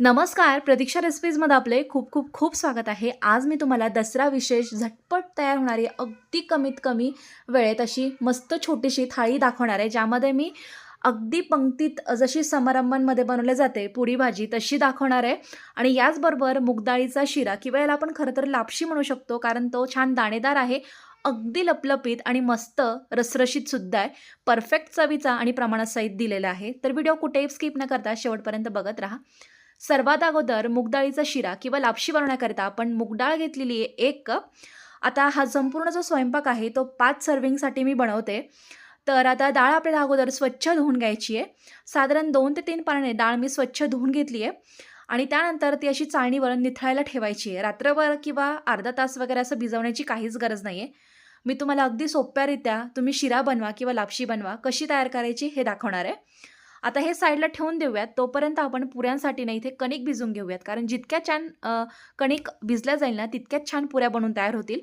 नमस्कार प्रतीक्षा रेसिपीजमध्ये आपले खूप खूप खूप स्वागत आहे. आज मी तुम्हाला दसरा विशेष झटपट तयार होणारी अगदी कमीत कमी वेळेत अशी मस्त छोटीशी थाळी दाखवणार आहे ज्यामध्ये मी अगदी पंक्तीत जशी समारंभांमध्ये बनवले जाते पुरी भाजी तशी दाखवणार आहे. आणि याचबरोबर मुगडाळीचा शिरा किंवा याला आपण खरं तर लापशी म्हणू शकतो कारण तो छान दाणेदार आहे अगदी लपलपीत आणि मस्त रसरशीत सुद्धा आहे. परफेक्ट चवीचा आणि प्रमाणात सहित दिलेला आहे. तर व्हिडिओ कुठेही स्किप न करता शेवटपर्यंत बघत राहा. सर्वात अगोदर मुगडाळीचा शिरा किंवा लापशी बनवण्याकरिता आपण मुगडाळ घेतलेली आहे एक कप. आता हा संपूर्ण जो स्वयंपाक आहे तो पाच सर्विंगसाठी मी बनवते. तर आता डाळ आपल्याला अगोदर स्वच्छ धुवून घ्यायची आहे. साधारण दोन ते तीन पाण्याने डाळ मी स्वच्छ धुवून घेतली आहे. आणि त्यानंतर ती अशी चाळणीवर निथळायला ठेवायची आहे. रात्रभर किंवा अर्धा तास वगैरे असं भिजवण्याची काहीच गरज नाही आहे मी तुम्हाला अगदी सोप्यारित्या तुम्ही शिरा बनवा किंवा लापशी बनवा कशी तयार करायची हे दाखवणार आहे. आता हे साईडला ठेवून देऊयात. तोपर्यंत आपण पुऱ्यांसाठी ना इथे कणिक भिजून घेऊयात. कारण जितक्या छान कणिक भिजल्या जाईल ना तितक्याच छान पुऱ्या बनून तयार होतील.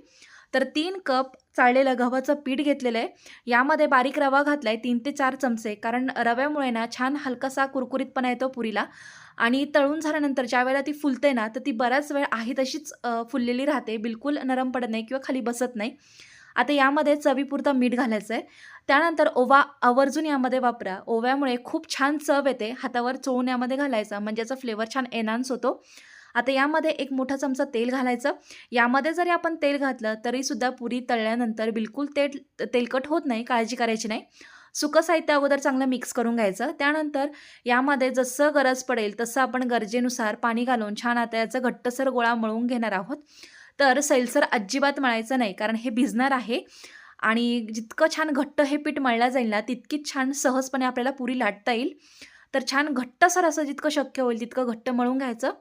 तर तीन कप चाळलेलं गव्हाचं पीठ घेतलेलं आहे. यामध्ये बारीक रवा घातला आहे तीन ते चार चमचे. कारण रव्यामुळे ना छान हलकासा कुरकुरीतपणा येतो पुरीला. आणि तळून झाल्यानंतर ज्या वेळेला ती फुलते ना तर ती बराच वेळ आहे तशीच फुललेली राहते. बिलकुल नरम पडत नाही किंवा खाली बसत नाही. आता यामध्ये चवीपुरतं मीठ घालायचं आहे त्यानंतर ओवा आवर्जून यामध्ये वापरा. ओव्यामुळे खूप छान चव येते. हातावर चोळून यामध्ये घालायचा. म्हणजे याचा फ्लेवर छान एनहान्स होतो. आता यामध्ये एक मोठा चमचा तेल घालायचं. यामध्ये जरी आपण तेल घातलं तरीसुद्धा पुरी तळल्यानंतर बिलकुल तेल तेलकट होत नाही. काळजी करायची नाही. सुकं साहित्य अगोदर चांगलं मिक्स करून घ्यायचं. त्यानंतर यामध्ये जसं गरज पडेल तसं आपण गरजेनुसार पाणी घालून छान आता याचं घट्टसर गोळा मळून घेणार आहोत. तर सैलसर अजिबात मळायचं नाही कारण हे भिजणार आहे. आणि जितकं छान घट्ट हे पीठ मळलं जाईल ना तितकीच छान सहजपणे आपल्याला पुरी लाटता येईल. तर छान घट्टसर असं जितकं शक्य होईल तितकं घट्ट मळून घ्यायचं.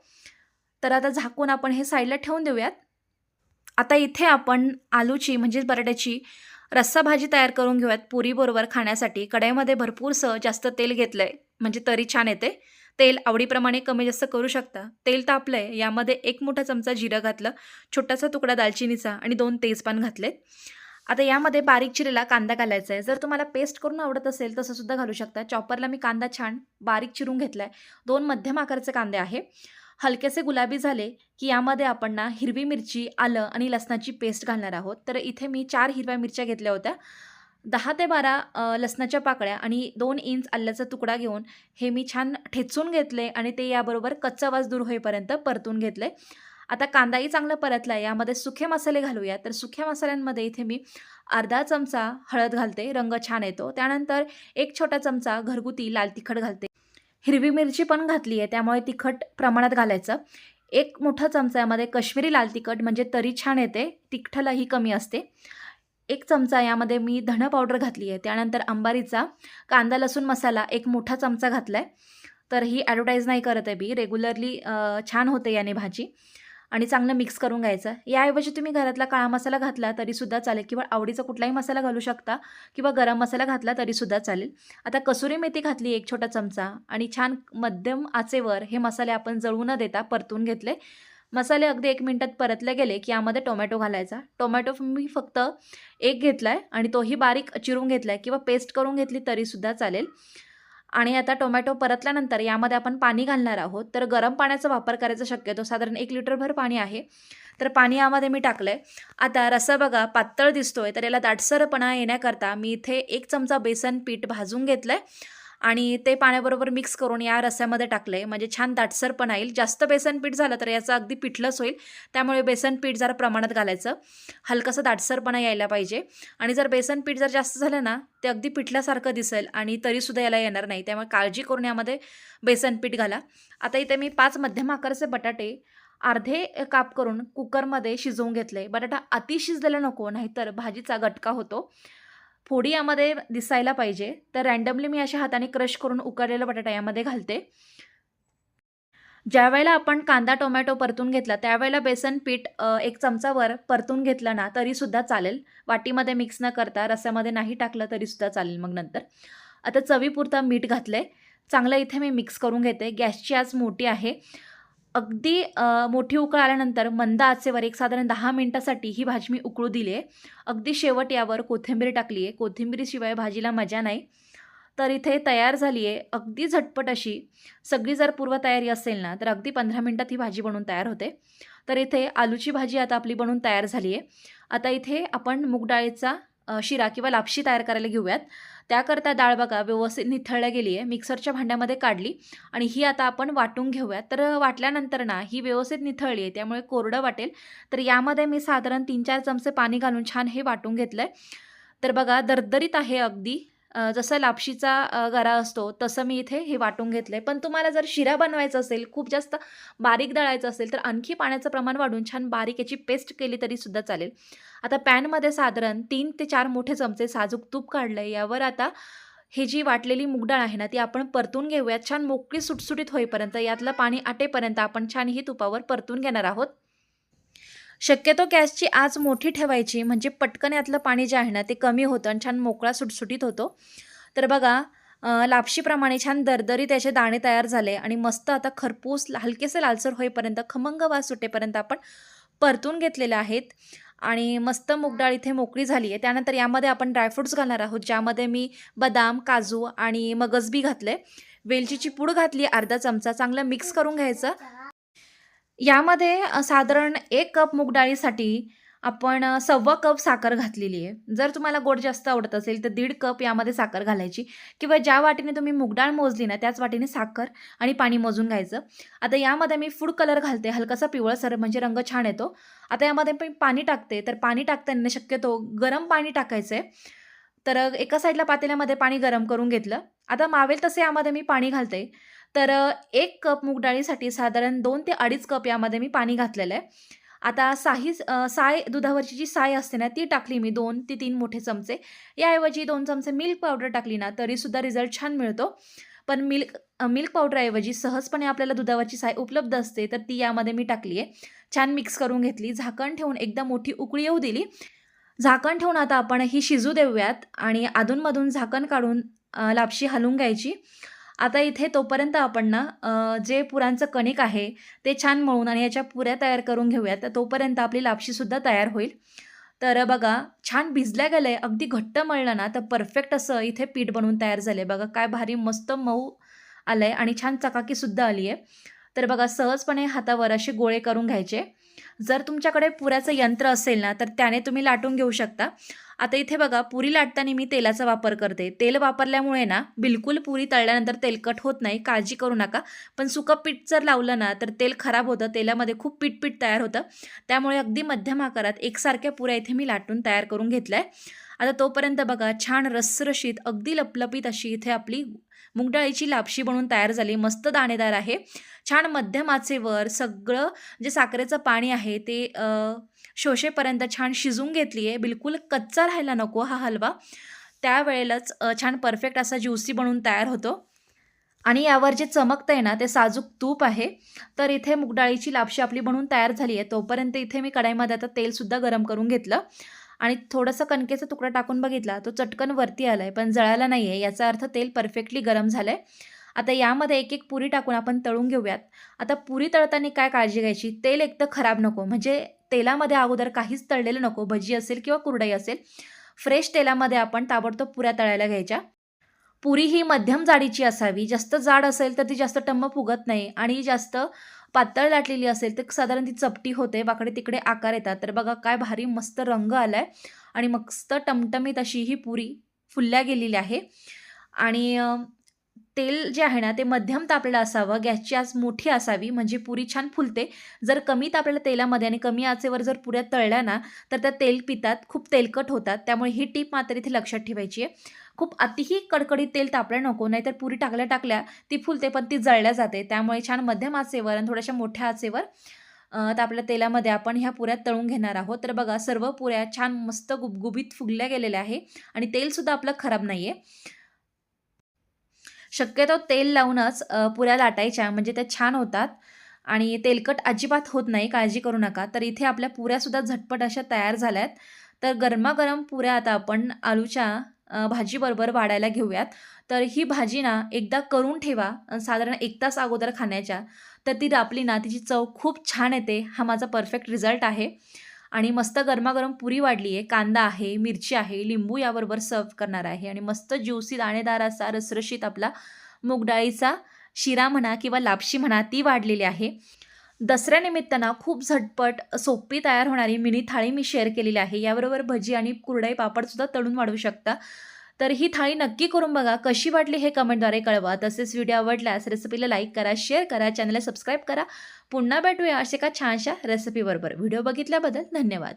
तर आता झाकून आपण हे साईडला ठेवून देऊयात. आता इथे आपण आलूची म्हणजेच बटाट्याची रस्सा भाजी तयार करून घेऊयात पुरीबरोबर खाण्यासाठी. कढईमध्ये भरपूरसं जास्त तेल घेतलं आहे म्हणजे तरी छान येते. तेल आवडीप्रमाणे कमी जास्त करू शकता. तेल तापलं आहे यामध्ये एक मोठा चमचा जिरं घातलं छोटासा तुकडा दालचिनीचा आणि दोन तेजपान घातलेत. आता यामध्ये बारीक चिरेला कांदा घालायचा आहे जर तुम्हाला पेस्ट करून आवडत असेल तसं सुद्धा घालू शकता. चॉपरला मी कांदा छान बारीक चिरून घेतला आहे दोन मध्यम आकाराचे कांदे आहे. हलकेसे गुलाबी झाले की यामध्ये आपण ना हिरवी मिरची आलं आणि लसणाची पेस्ट घालणार आहोत. तर इथे मी चार हिरव्या मिरच्या घेतल्या होत्या. दहा ते बारा लसणाच्या पाकळ्या आणि दोन इंच आल्याचा तुकडा घेऊन हे मी छान ठेचून घेतले आणि ते याबरोबर कच्चा वास दूर होईपर्यंत परतून घेतले. आता कांदाही चांगला परतला यामध्ये सुखे मसाले घालूया. तर सुख्या मसाल्यांमध्ये इथे मी अर्धा चमचा हळद घालते रंग छान येतो. त्यानंतर एक छोटा चमचा घरगुती लाल तिखट घालते. हिरवी मिरची पण घातली आहे त्यामुळे तिखट प्रमाणात घालायचं. एक मोठा चमचा यामध्ये काश्मीरी लाल तिखट म्हणजे तरी छान येते तिखटालाही कमी असते. एक चमचा यामध्ये मी धणं पावडर घातली आहे. त्यानंतर अंबारीचा कांदा लसूण मसाला एक मोठा चमचा घातला आहे तर ही ॲडव्हर्टाईज नाही करत आहे मी. रेग्युलरली छान होते याने भाजी. आणि चांगलं मिक्स करून घ्यायचं. याऐवजी तुम्ही घरातला काळा मसाला घातला तरीसुद्धा चालेल किंवा आवडीचा कुठलाही मसाला घालू शकता किंवा गरम मसाला घातला तरीसुद्धा चालेल. आता कसुरी मेथी घातली एक छोटा चमचा आणि छान मध्यम आचेवर हे मसाले आपण जळू न देता परतून घेतले. मसाले अगदी एक मिनटात परतले गेले की यामध्ये टोमॅटो घालायचा. टोमॅटो मी फक्त एक घेतला आहे आणि तोही बारीक चिरून घेतला आहे किंवा पेस्ट करून घेतली तरीसुद्धा चालेल. आणि आता टोमॅटो परतल्यानंतर यामध्ये आपण पाणी घालणार आहोत. तर गरम पाण्याचा वापर करायचा शक्यतो. साधारण एक लिटरभर पाणी आहे. तर पाणी यामध्ये मी टाकलं आहे आता रस्सा बघा पातळ दिसतोय. तर याला दाटसरपणा येण्याकरता मी इथे एक चमचा बेसन पीठ भाजून घेतलं आहे आणि ते पाण्याबरोबर मिक्स करून या रस्स्यामध्ये टाकलं आहे म्हणजे छान दाटसरपणा येईल जास्त बेसन पीठ झालं तर याचं अगदी पिठलंच होईल. त्यामुळे बेसन पीठ जरा प्रमाणात घालायचं. हलकंसं दाटसरपणा यायला पाहिजे. आणि जर बेसन पीठ जर जास्त झालं ना ते अगदी पिठल्यासारखं दिसेल आणि तरीसुद्धा याला येणार नाही. त्यामुळे काळजी करून यामध्ये बेसन पीठ घाला. आता इथे मी पाच मध्यम आकाराचे बटाटे अर्धे काप करून कुकरमध्ये शिजवून घेतले. बटाटा अति शिजलेला नको नाहीतर भाजीचा गटका होतो. फोडी यामध्ये दिसायला पाहिजे. तर रँडमली मी अशा हाताने क्रश करून उकडलेला बटाटा यामध्ये घालते. ज्यावेळेला आपण कांदा टोमॅटो परतून घेतला त्यावेळेला बेसन पीठ एक चमचावर परतून घेतलं ना तरीसुद्धा चालेल. वाटीमध्ये मिक्स न करता रस्यामध्ये नाही टाकलं तरीसुद्धा चालेल मग नंतर. आता चवीपुरतं मीठ घातलं आहे चांगलं इथे मी मिक्स करून घेते. गॅसची आज मोठी आहे. अगदी मोठी उकळ आल्यानंतर मंद आचेवर एक साधारण दहा मिनटासाठी ही भाजी मी उकळू दिली आहे अगदी शेवट यावर कोथिंबीर टाकली आहे कोथिंबीरीशिवाय भाजीला मजा नाही. तर इथे तयार झाली आहे अगदी झटपट अशी. सगळी जर पूर्वतयारी असेल ना तर अगदी पंधरा मिनटात ही भाजी बनवून तयार होते. तर इथे आलूची भाजी आता आपली बनवून तयार झाली आहे आता इथे आपण मूग डाळीचा शिरा किंवा लापशी तयार करायला घेऊयात. त्याकरता डाळ बघा व्यवस्थित निथळल्या गेली आहे मिक्सरच्या भांड्यामध्ये काढली आणि ही आता आपण वाटून घेऊयात. तर वाटल्यानंतर ना ही व्यवस्थित निथळली आहे त्यामुळे कोरडं वाटेल. तर यामध्ये मी साधारण तीन चार चमचे पाणी घालून छान हे वाटून घेतलं आहे तर बघा दरदरीत आहे अगदी. जसं लापशीचा गरा असतो तसं मी इथे हे वाटून घेतलं आहे पण तुम्हाला जर शिरा बनवायचा असेल खूप जास्त बारीक दळायचं असेल तर आणखी पाण्याचं प्रमाण वाढून छान बारीक याची पेस्ट केली तरीसुद्धा चालेल. आता पॅनमध्ये साधारण तीन ते चार मोठे चमचे साजूक तूप काढलं आहे यावर आता हे जी वाटलेली मुगडाळ आहे ना ती आपण परतून घेऊयात. छान मोकळी सुटसुटीत होईपर्यंत यातलं पाणी आटेपर्यंत आपण छान ही तुपावर परतून घेणार आहोत. शक्यतो गॅसची आज मोठी ठेवायची म्हणजे पटकन यातलं पाणी जे आहे ना ते कमी होतं आणि छान मोकळा सुटसुटीत होतो. तर बघा लापशीप्रमाणे छान दरदरी त्याचे दाणे तयार झाले आणि मस्त आता खरपूस हलकेसे लालसर होईपर्यंत खमंग वास सुटेपर्यंत आपण परतून घेतलेले आहेत. आणि मस्त मूग डाळ इथे मोकळी झाली आहे. त्यानंतर यामध्ये आपण ड्रायफ्रूट्स घालणार आहोत ज्यामध्ये मी बदाम काजू आणि मगजबी घातले वेलचीची पूड घातली अर्धा चमचा चांगलं मिक्स करून घ्यायचं. यामध्ये अ, साधारण एक कप मूग डाळीसाठी आपण अ, सव्वा कप साखर घातलेली आहे. जर तुम्हाला गोड जास्त आवडत असेल तर दीड कप यामध्ये साखर घालायची. किंवा ज्या वाटीने तुम्ही मूगडाळ मोजली ना त्याच वाटीने साखर आणि पाणी मोजून घ्यायचं. आता यामध्ये मी फूड कलर घालते. हलकासा पिवळसर म्हणजे रंग छान येतो. आता यामध्ये मी पाणी टाकते. तर पाणी टाकताना शक्यतो गरम पाणी टाकायचं आहे तर अ, एका साईडला पातेल्यामध्ये पाणी गरम करून घेतलं. आता मावेल तसे यामध्ये मी पाणी घालते. तर एक कप मूग डाळीसाठी साधारण दोन ते अडीच कप यामध्ये मी पाणी घातलेलं आहे. आता साही साय दुधावरची जी साय असते ना ती टाकली मी दोन ते तीन मोठे चमचे. याऐवजी दोन चमचे मिल्क पावडर टाकली ना तरीसुद्धा रिझल्ट छान मिळतो. पण मिल्क मिल्क पावडरऐवजी सहजपणे आपल्याला दुधावरची साय उपलब्ध असते तर ती यामध्ये मी टाकली आहे. छान मिक्स करून घेतली झाकण ठेवून एकदा मोठी उकळी येऊ दिली. झाकण ठेवून आता आपण ही शिजू देऊयात आणि अधूनमधून झाकण काढून लापशी हलवून घ्यायची. आता इथे तोपर्यंत आपण ना जे पुरांचं कणिक आहे ते छान मळून आणि याच्या पुऱ्या तयार करून घेऊयात. तर तोपर्यंत आपली लापशीसुद्धा तयार होईल. तर बघा छान भिजल्या गेलं आहे अगदी घट्ट मळलं ना तर परफेक्ट असं इथे पीठ बनवून तयार झालं आहे बघा काय भारी मस्त मऊ आलं आहे आणि छान चकाकीसुद्धा आली आहे तर बघा सहजपणे हातावर असे गोळे करून घ्यायचे. जर तुमच्याकडे पुऱ्याचं यंत्र असेल ना तर त्याने तुम्ही लाटून घेऊ शकता. आता इथे बघा पुरी लाटताना मी तेलाचा वापर करते. तेल वापरल्यामुळे ना बिलकुल पुरी तळल्यानंतर तेलकट होत नाही. काळजी करू नका. पण सुकं पीठ जर लावलं ना तर तेल खराब होतं. तेलामध्ये खूप पीठ पीठ तयार होतं. त्यामुळे अगदी मध्यम आकारात एकसारख्या पुऱ्या इथे मी लाटून तयार करून घेतल्या आहे आता तोपर्यंत बघा छान रसरशीत अगदी लपलपीत अशी इथे आपली मुगडाळीची लापशी बनवून तयार झाली. मस्त दाणेदार आहे. छान मध्यम आचेवर सगळं जे साखरेचं पाणी आहे ते शोषेपर्यंत छान शिजून घेतली आहे बिलकुल कच्चा राहायला नको हा हलवा. त्यावेळेलाच छान परफेक्ट असा ज्युसी बनवून तयार होतो. आणि यावर जे चमकतं आहे ना ते साजूक तूप आहे. तर इथे मुगडाळीची लापशी आपली बनवून तयार झाली आहे तोपर्यंत इथे मी कढाईमध्ये आता तेलसुद्धा गरम करून घेतलं. आणि थोडंसं कणकेचा तुकडा टाकून बघितला तो चटकन वरती आला आहे पण जळाला नाही आहे याचा अर्थ तेल परफेक्टली गरम झालं आहे आता यामध्ये एक एक पुरी टाकून आपण तळून घेऊयात. आता पुरी तळताना काय काळजी घ्यायची? तेल एक तर खराब नको. म्हणजे तेलामध्ये अगोदर काहीच तळलेलं नको. भजी असेल किंवा कुरडई असेल फ्रेश तेलामध्ये आपण ताबडतोब पुऱ्या तळायला घ्यायच्या. पुरी ही मध्यम जाडीची असावी. जास्त जाड असेल तर ती जास्त टम्म फुगत नाही. आणि जास्त पातळ लाटलेली असेल तर साधारण ती चपटी होते. वाकडे तिकडे आकार येतात. तर बघा काय भारी मस्त रंग आला आहे आणि मस्त टमटमीत अशी ही पुरी फुलल्या गेलेली आहे. आणि तेल जे आहे ना ते मध्यम तापलेलं असावं. गॅसची आज मोठी असावी. म्हणजे पुरी छान फुलते. जर कमी तापलेल्या तेलामध्ये आणि कमी आचेवर जर पुऱ्या तळल्या ना तर त्या तेल पितात. खूप तेलकट होतात. त्यामुळे ही टीप मात्र इथे लक्षात ठेवायची आहे. खूप अतिही कडकडीत तेल तापलं नको नाहीतर पुरी टाकल्या टाकल्या ती फुलते पण ती जळल्या जाते. त्यामुळे छान मध्यम आचेवर आणि थोड्याशा मोठ्या आचेवर अ, तापल्या तेलामध्ये आपण ह्या पुऱ्या तळून घेणार आहोत. तर बघा सर्व पुऱ्या छान मस्त गुबगुबीत फुगल्या गेलेल्या आहे आणि तेलसुद्धा आपलं खराब नाही आहे शक्यतो तेल लावूनच पुऱ्या लाटायच्या म्हणजे त्या छान होतात आणि तेलकट अजिबात होत नाही काळजी करू नका. तर इथे आपल्या पुऱ्यासुद्धा झटपट अशा तयार झाल्यात. तर गरमागरम पुऱ्या आता आपण आलूच्या भाजीबरोबर वाढायला घेऊयात. तर ही भाजी ना एकदा करून ठेवा साधारण एक तास अगोदर खाण्याच्या. तर ती रापली ना तिची चव खूप छान येते हा माझा परफेक्ट रिझल्ट आहे. आणि मस्त गरमागरम पुरी वाढली आहे कांदा आहे मिरची आहे लिंबू याबरोबर सर्व करणार आहे. आणि मस्त ज्युसी दाणेदार असा रसरशीत आपला मुगडाळीचा शिरा म्हणा किंवा लापशी म्हणा ती वाढलेली आहे. दसऱ्यानिमित्तानं खूप झटपट सोपी तयार होणारी मिनी थाळी मी शेअर केलेली आहे. याबरोबर भजी आणि कुरडई पापडसुद्धा तळून वाढवू शकता. तर ही थाळी नक्की करून बघा. कशी वाटली हे कमेंटद्वारे कळवा. तसेच व्हिडिओ आवडल्यास रेसिपीला लाईक करा शेअर करा चॅनलला सबस्क्राईब करा. पुन्हा भेटूया असे का छानशा रेसिपीबरोबर व्हिडिओ बघितल्याबद्दल धन्यवाद.